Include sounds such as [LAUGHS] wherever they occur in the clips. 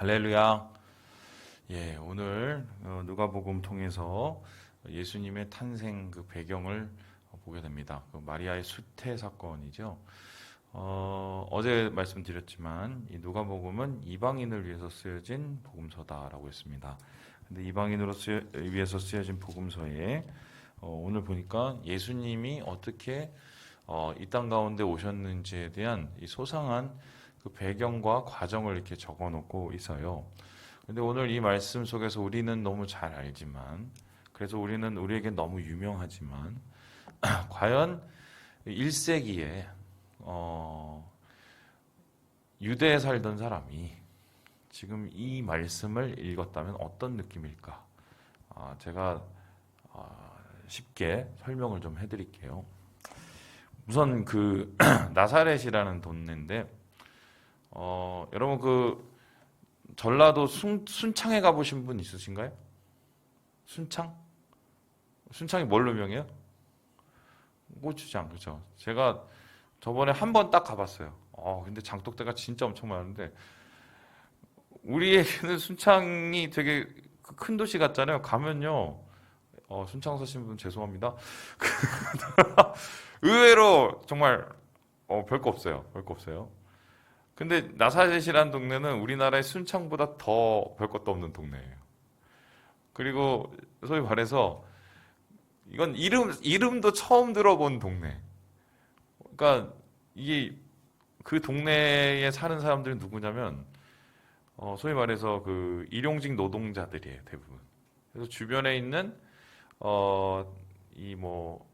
할렐루야. 예, 오늘 어, 누가복음 통해서 예수님의 탄생 그 배경을 보게 됩니다. 그 마리아의 수태 사건이죠. 어, 어제 말씀드렸지만 이 누가복음은 이방인을 위해서 쓰여진 복음서다라고 했습니다. 근데 이방인으로 쓰여, 위해서 쓰여진 복음서에 어, 오늘 보니까 예수님이 어떻게 어, 이 땅 가운데 오셨는지에 대한 이 소상한 그 배경과 과정을 이렇게 적어 놓고 있어요. 근데 오늘 이 말씀 속에서 우리는 너무 잘 알지만, 그래서 우리는 우리에게 너무 유명하지만, [CLEARS THROAT] 과연 1세기에, 어, 유대에 살던 사람이 지금 이 말씀을 읽었다면 어떤 느낌일까? 아, 제가 아, 쉽게 설명을 좀 해드릴게요. 우선 그 [CLEARS THROAT] 나사렛이라는 동네인데 어, 여러분 그 전라도 순, 순창에 가보신 분 있으신가요? 순창? 순창이 뭘로 유명해요? 고추장, 그죠? 제가 저번에 한 번 딱 가봤어요. 어, 근데 장독대가 진짜 엄청 많은데, 우리에게는 순창이 되게 그큰 도시 같잖아요. 가면요, 어, 순창 사신 분 죄송합니다. [LAUGHS] 의외로 정말, 어, 별거 없어요. 별거 없어요. 근데 나사렛이라는 동네는 우리나라의 순창보다 더 별 것도 없는 동네예요. 그리고 소위 말해서 이건 이름 이름도 처음 들어본 동네. 그러니까 이게 그 동네에 사는 사람들이 누구냐면 어, 소위 말해서 그 일용직 노동자들이에요 대부분. 그래서 주변에 있는 어, 이 뭐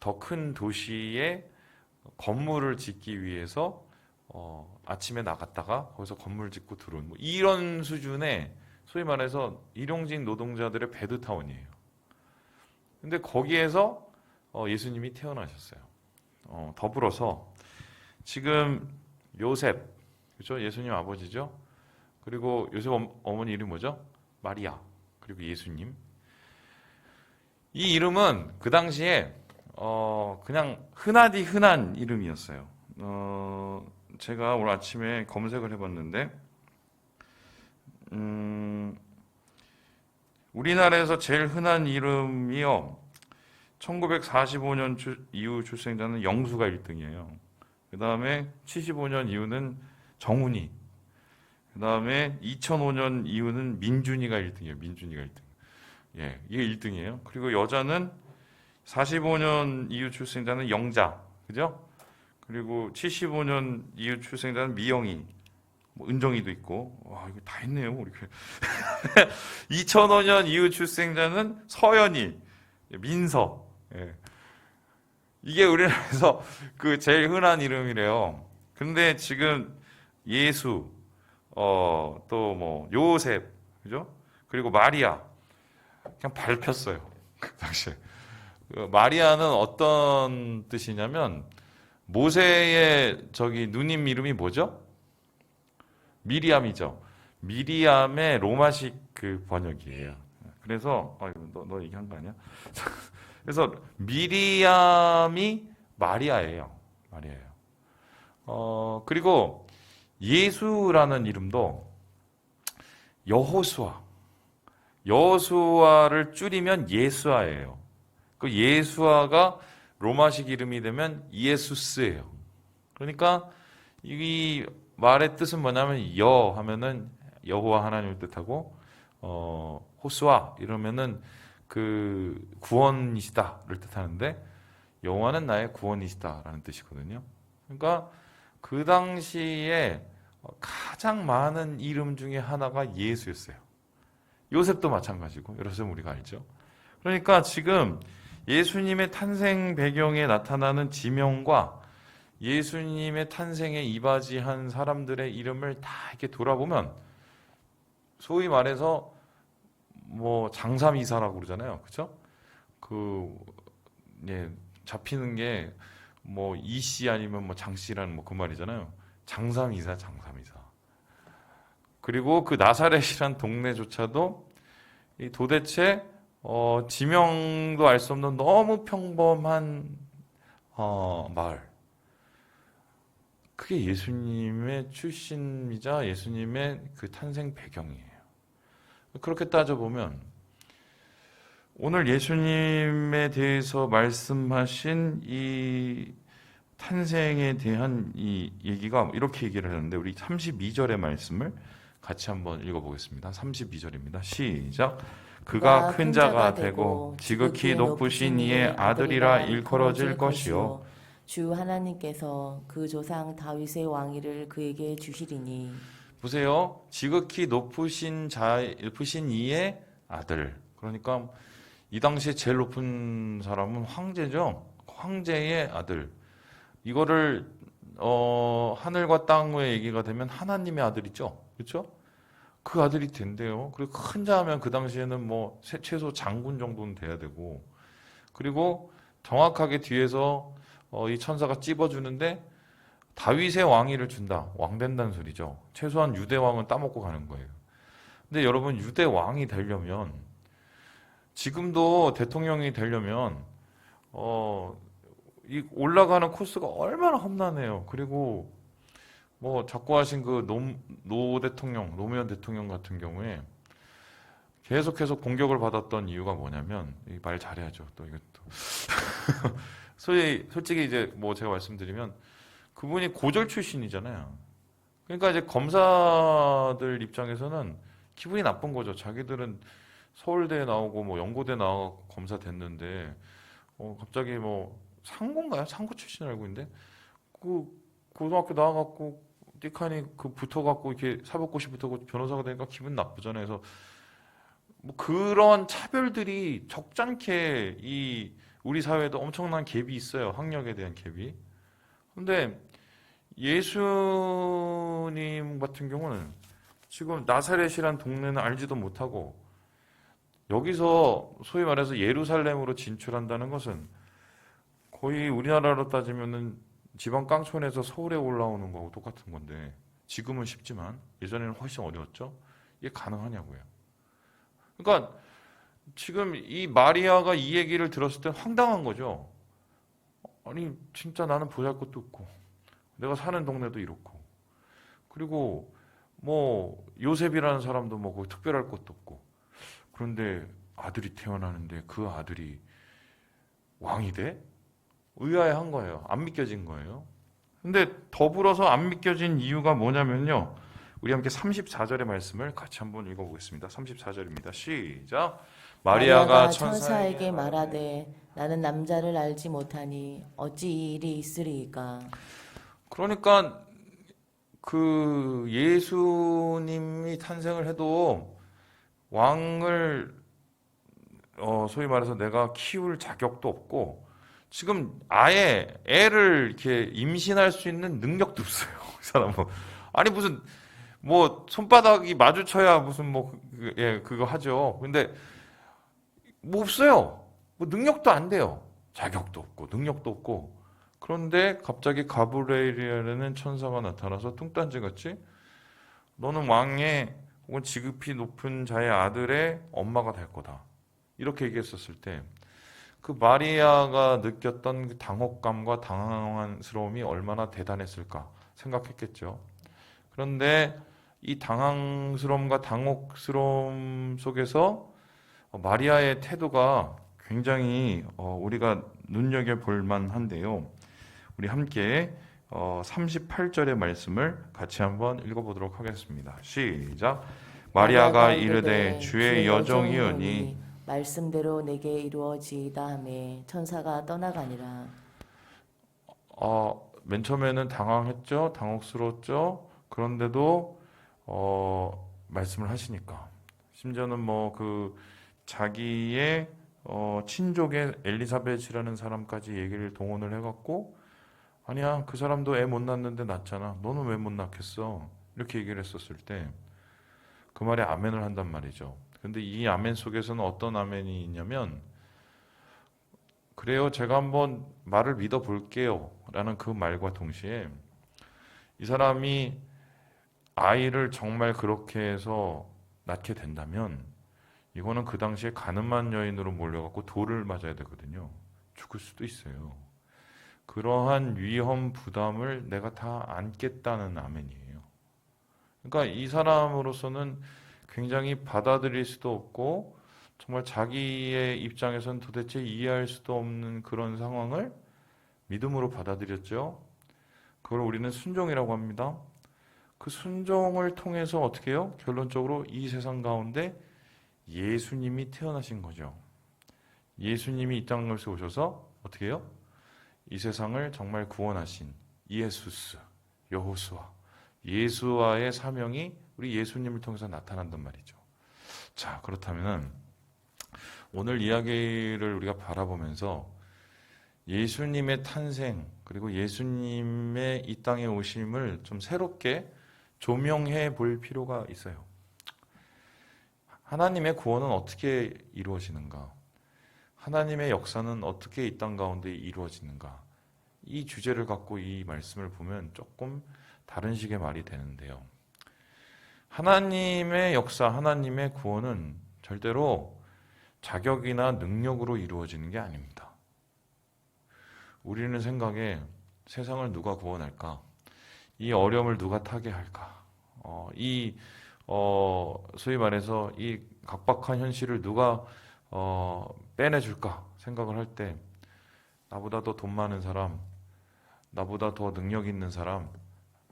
더 큰 도시에 건물을 짓기 위해서 어, 아침에 나갔다가 거기서 건물 짓고 들어온 뭐 이런 수준의 소위 말해서 일용직 노동자들의 베드타운이에요. 근데 거기에서 어, 예수님이 태어나셨어요. 어, 더불어서 지금 요셉 그렇죠? 예수님 아버지죠. 그리고 요셉 엄- 어머니 이름 뭐죠? 마리아 그리고 예수님. 이 이름은 그 당시에 어, 그냥 흔하디 흔한 이름이었어요. 어, 제가 오늘 아침에 검색을 해봤는데, 음, 우리나라에서 제일 흔한 이름이요. 1945년 주- 이후 출생자는 영수가 1등이에요. 그 다음에 75년 이후는 정훈이. 그 다음에 2005년 이후는 민준이가 1등이에요. 민준이가 1등. 예, 이게 1등이에요. 그리고 여자는 45년 이후 출생자는 영자. 그죠? 그리고 75년 이후 출생자는 미영이, 뭐 은정이도 있고, 와 이거 다 했네요 우리. 2005년 이후 출생자는 서연이, 민서. 예. 이게 우리나라에서 [LAUGHS] 그 제일 흔한 이름이래요. 근데 지금 예수, 어, 또 뭐 요셉, 그죠? 그리고 마리아 그냥 밟혔어요. 그 [LAUGHS] 당시에. 그 마리아는 어떤 뜻이냐면 모세의 저기 누님 이름이 뭐죠? 미리암이죠. 미리암의 로마식 그 번역이에요. 그래서 아, 너, 너 얘기한 거 아니야? [LAUGHS] 그래서 미리암이 마리아예요. 마리아예요. 어 그리고 예수라는 이름도 여호수아, 여호수아를 줄이면 예수아예요. 그 예수아가 로마식 이름이 되면 예수스예요. 그러니까 이 말의 뜻은 뭐냐면 여 하면은 여호와 하나님을 뜻하고 어 호수아 이러면은 그 구원이시다를 뜻하는데 여호와는 나의 구원이시다라는 뜻이거든요. 그러니까 그 당시에 가장 많은 이름 중에 하나가 예수였어요. 요셉도 마찬가지고 요셉 우리가 알죠. 그러니까 지금 예수님의 탄생 배경에 나타나는 지명과 예수님의 탄생에 이바지한 사람들의 이름을 다 이렇게 돌아보면 소위 말해서 뭐 장삼이사라고 그러잖아요. 그죠? 그, 예, 잡히는 게 뭐 이씨 아니면 뭐 장씨라는 뭐 그 말이잖아요. 장삼이사, 장삼이사. 그리고 그 나사렛이란 동네조차도 이 도대체 어, 지명도 알 수 없는 너무 평범한 어, 마을. 그게 예수님의 출신이자 예수님의 그 탄생 배경이에요. 그렇게 따져보면 오늘 예수님에 대해서 말씀하신 이 탄생에 대한 이 얘기가 이렇게 얘기를 하는데 우리 32절의 말씀을 같이 한번 읽어보겠습니다. 32절입니다. 시작. 그가 큰 자가 되고 지극히 높으신 이의 아들이라 일컬어질 것이요 주 하나님께서 그 조상 다윗의 왕위를 그에게 주시리니 보세요. 지극히 높으신 자, 높으신 이의 아들. 그러니까 이 당시에 제일 높은 사람은 황제죠. 황제의 아들. 이거를 어, 하늘과 땅의 얘기가 되면 하나님의 아들이죠. 그렇죠? 그 아들이 된대요. 그리고 큰 자 하면 그 당시에는 뭐 세- 최소 장군 정도는 돼야 되고 그리고 정확하게 뒤에서 어, 이 천사가 찝어주는데 다윗의 왕위를 준다. 왕 된다는 소리죠. 최소한 유대 왕은 따먹고 가는 거예요. 근데 여러분 유대 왕이 되려면 지금도 대통령이 되려면 어, 이 올라가는 코스가 얼마나 험난해요. 그리고 뭐 자꾸 하신 그 노, 노 대통령, 노무현 대통령 같은 경우에 계속해서 공격을 받았던 이유가 뭐냐면 이말 잘해야죠. 또 이것도 [LAUGHS] 소위 솔직히 이제 뭐 제가 말씀드리면 그분이 고졸 출신이잖아요. 그러니까 이제 검사들 입장에서는 기분이 나쁜 거죠. 자기들은 서울대 나오고 뭐 연고대 나와서 검사 됐는데 어 갑자기 뭐 상고인가요? 상고 출신 알고 있는데 그 고등학교 나와갖고 띠카니 그 붙어갖고 이렇게 사법고시 붙어고 변호사가 되니까 기분 나쁘잖아요. 그래서 뭐 그런 차별들이 적잖게 이 우리 사회에도 엄청난 갭이 있어요. 학력에 대한 갭이. 근데 예수님 같은 경우는 지금 나사렛이란 동네는 알지도 못하고 여기서 소위 말해서 예루살렘으로 진출한다는 것은 거의 우리나라로 따지면은 지방 깡촌에서 서울에 올라오는 거하고 똑같은 건데 지금은 쉽지만 예전에는 훨씬 어려웠죠. 이게 가능하냐고요. 그러니까 지금 이 마리아가 이 얘기를 들었을 때 황당한 거죠. 아니 진짜 나는 보잘 것도 없고 내가 사는 동네도 이렇고 그리고 뭐 요셉이라는 사람도 뭐 특별할 것도 없고 그런데 아들이 태어나는데 그 아들이 왕이 돼? 의아해한 거예요. 안 믿겨진 거예요. 근데 더불어서 안 믿겨진 이유가 뭐냐면요. 우리 함께 34절의 말씀을 같이 한번 읽어보겠습니다. 34절입니다. 시작. 마리아가 천사에게 말하되 나는 남자를 알지 못하니 어찌 이 일이 있으리이까 그러니까 그 예수님이 탄생을 해도 왕을 어 소위 말해서 내가 키울 자격도 없고 지금 아예 애를 이렇게 임신할 수 있는 능력도 없어요. [LAUGHS] 이 사람은 아니 무슨 뭐 손바닥이 마주쳐야 무슨 뭐 그- 예, 그거 하죠. 근데 뭐 없어요. 뭐 능력도 안 돼요. 자격도 없고 능력도 없고 그런데 갑자기 가브레일이라는 천사가 나타나서 뚱딴지 같이 너는 왕의 혹은 지극히 높은 자의 아들의 엄마가 될 거다. 이렇게 얘기했었을 때 그 마리아가 느꼈던 그 당혹감과 당황스러움이 얼마나 대단했을까 생각했겠죠. 그런데 이 당황스러움과 당혹스러움 속에서 어, 마리아의 태도가 굉장히 어, 우리가 눈여겨 볼 만한데요. 우리 함께 어, 38절의 말씀을 같이 한번 읽어보도록 하겠습니다. 시작. 마리아가 이르되 주의 여종이오니 말씀대로 내게 이루어지이다 하매 천사가 떠나가니라 어, 맨 처음에는 당황했죠, 당혹스러웠죠. 그런데도 어, 말씀을 하시니까 심지어는 뭐 그 자기의 어, 친족의 엘리사벳이라는 사람까지 얘기를 동원을 해갖고 아니야 그 사람도 애 못 낳는데 낳잖아. 너는 왜 못 낳겠어? 이렇게 얘기를 했었을 때 그 말에 아멘을 한단 말이죠. 근데 이 아멘 속에서는 어떤 아멘이 있냐면 그래요. 제가 한번 말을 믿어 볼게요. 라는 그 말과 동시에 이 사람이 아이를 정말 그렇게 해서 낳게 된다면 이거는 그 당시에 가늠한 여인으로 몰려갖고 돌을 맞아야 되거든요. 죽을 수도 있어요. 그러한 위험 부담을 내가 다 안겠다는 아멘이에요. 그러니까 이 사람으로서는 굉장히 받아들일 수도 없고 정말 자기의 입장에선 도대체 이해할 수도 없는 그런 상황을 믿음으로 받아들였죠. 그걸 우리는 순종이라고 합니다. 그 순종을 통해서 어떻게 해요? 결론적으로 이 세상 가운데 예수님이 태어나신 거죠. 예수님이 이 땅에 오셔서 어떻게 해요? 이 세상을 정말 구원하신 예수스, 여호수아, 예수와의 사명이 우리 예수님을 통해서 나타난단 말이죠. 자, 그렇다면은 오늘 이야기를 우리가 바라보면서 예수님의 탄생 그리고 예수님의 이 땅에 오심을 좀 새롭게 조명해 볼 필요가 있어요. 하나님의 구원은 어떻게 이루어지는가? 하나님의 역사는 어떻게 이 땅 가운데 이루어지는가? 이 주제를 갖고 이 말씀을 보면 조금 다른 식의 말이 되는데요. 하나님의 역사, 하나님의 구원은 절대로 자격이나 능력으로 이루어지는 게 아닙니다. 우리는 생각에 세상을 누가 구원할까? 이 어려움을 누가 타게 할까? 어, 이 어, 소위 말해서 이 각박한 현실을 누가 어, 빼내줄까 생각을 할 때 나보다 더 돈 많은 사람, 나보다 더 능력 있는 사람,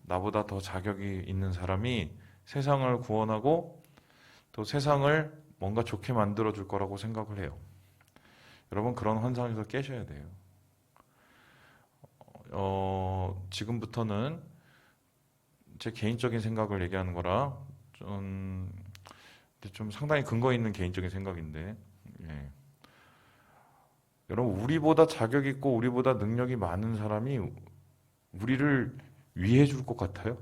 나보다 더 자격이 있는 사람이 세상을 구원하고 또 세상을 뭔가 좋게 만들어 줄 거라고 생각을 해요. 여러분 그런 환상에서 깨셔야 돼요. 어, 지금부터는 제 개인적인 생각을 얘기하는 거라 좀, 좀 상당히 근거 있는 개인적인 생각인데, 예. 여러분 우리보다 자격 있고 우리보다 능력이 많은 사람이 우리를 위해 줄 것 같아요?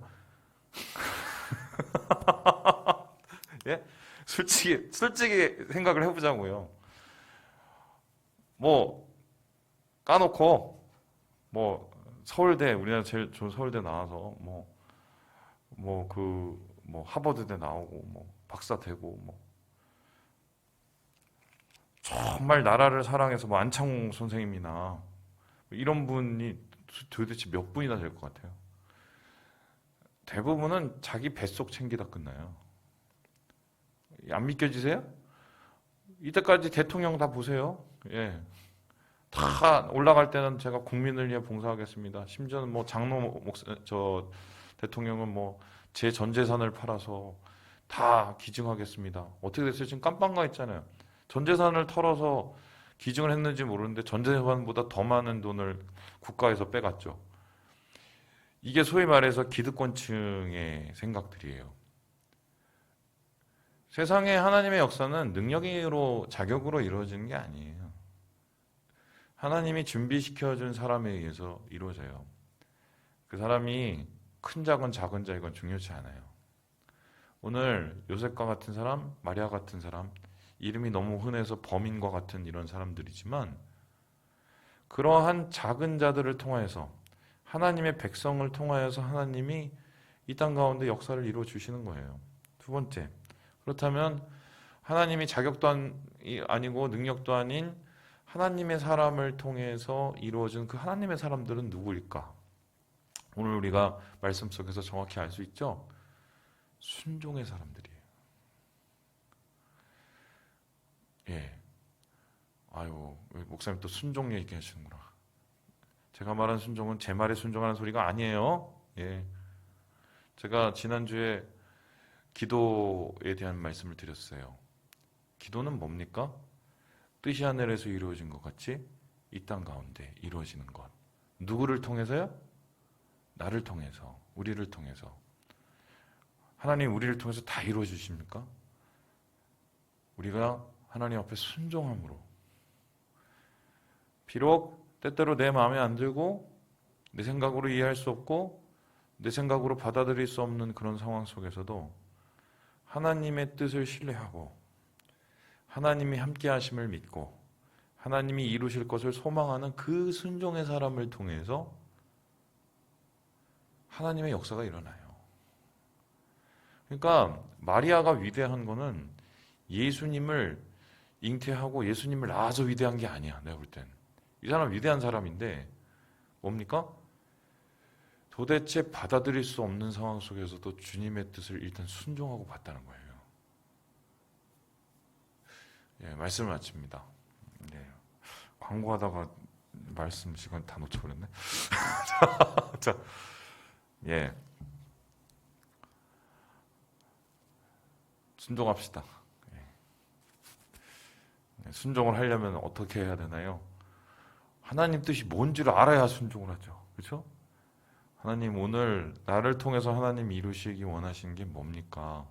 [LAUGHS] 예? 솔직히 솔직히 생각을 해보자고요. 뭐 까놓고 뭐 서울대 우리나라 제일 좋은 서울대 나와서 뭐뭐그 뭐 하버드대 나오고 뭐 박사 되고 뭐 정말 나라를 사랑해서 뭐 안창호 선생님이나 이런 분이 도대체 몇 분이나 될 것 같아요. 대부분은 자기 뱃속 챙기다 끝나요. 안 믿겨지세요? 이때까지 대통령 다 보세요. 예. 다 올라갈 때는 제가 국민을 위해 봉사하겠습니다. 심지어는 뭐 장로 목사, 저 대통령은 뭐 제 전 재산을 팔아서 다 기증하겠습니다. 어떻게 됐어요? 지금 깜빵가 있잖아요. 전 재산을 털어서 기증을 했는지 모르는데 전 재산보다 더 많은 돈을 국가에서 빼갔죠. 이게 소위 말해서 기득권층의 생각들이에요. 세상에 하나님의 역사는 능력으로 자격으로 이루어지는 게 아니에요. 하나님이 준비시켜 준 사람에 의해서 이루어져요. 그 사람이 큰 자건 작은 자 이건 중요치 않아요. 오늘 요셉과 같은 사람, 마리아 같은 사람, 이름이 너무 흔해서 범인과 같은 이런 사람들이지만 그러한 작은 자들을 통하여서 하나님의 백성을 통하여서 하나님이 이 땅 가운데 역사를 이루어 주시는 거예요. 두 번째. 그렇다면 하나님이 자격도 아니고 능력 도 아닌 하나님의 사람을 통해서 이루어진 그 하나님의 사람들은 누구일까? 오늘 우리가 말씀 속에서 정확히 알 수 있죠? 순종의 사람들이에요. 예. 아유, 목사님 또 순종 얘기하시는구나. 제가 말한 순종은 제 말에 순종하는 소리가 아니에요. 예. 제가 지난주에 기도에 대한 말씀을 드렸어요. 기도는 뭡니까? 뜻이 하늘에서 이루어진 것 같이 이 땅 가운데 이루어지는 것. 누구를 통해서요? 나를 통해서, 우리를 통해서. 하나님 우리를 통해서 다 이루어 주십니까? 우리가 하나님 앞에 순종함으로. 비록 때때로 내 마음에 안 들고 내 생각으로 이해할 수 없고 내 생각으로 받아들일 수 없는 그런 상황 속에서도 하나님의 뜻을 신뢰하고 하나님이 함께 하심을 믿고 하나님이 이루실 것을 소망하는 그 순종의 사람을 통해서 하나님의 역사가 일어나요. 그러니까 마리아가 위대한 거는 예수님을 잉태하고 예수님을 낳아서 위대한 게 아니야. 내가 볼 땐. 이 사람 위대한 사람인데 뭡니까? 도대체 받아들일 수 없는 상황 속에서도 주님의 뜻을 일단 순종하고 봤다는 거예요. 예, 말씀을 마칩니다. 예, 광고하다가 말씀 시간 다 놓쳐버렸네. 자, [LAUGHS] 자, 예. 순종합시다. 예. 네, 순종을 하려면 어떻게 해야 되나요? 하나님 뜻이 뭔지를 알아야 순종을 하죠. 그렇죠? 하나님 오늘 나를 통해서 하나님 이루시기 원하시는 게 뭡니까?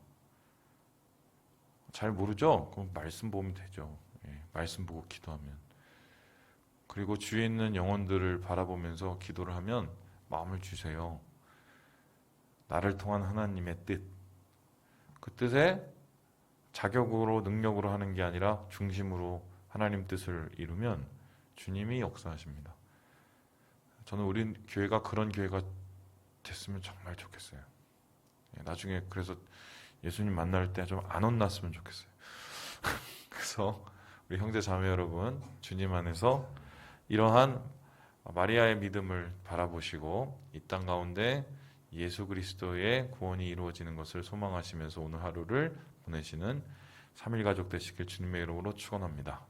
잘 모르죠? 그럼 말씀 보면 되죠. 예, 말씀 보고 기도하면. 그리고 주위에 있는 영혼들을 바라보면서 기도를 하면 마음을 주세요. 나를 통한 하나님의 뜻. 그 뜻에 자격으로 능력으로 하는 게 아니라 중심으로 하나님 뜻을 이루면 주님이 역사하십니다. 저는 우리 교회가 그런 교회가 됐으면 정말 좋겠어요. 예, 나중에 그래서 예수님 만날 때 좀 안 혼났으면 좋겠어요. [LAUGHS] 그래서 우리 형제 자매 여러분 주님 안에서 이러한 마리아의 믿음을 바라보시고 이 땅 가운데 예수 그리스도의 구원이 이루어지는 것을 소망하시면서 오늘 하루를 보내시는 3일 가족 되시길 주님의 이름으로 축원합니다.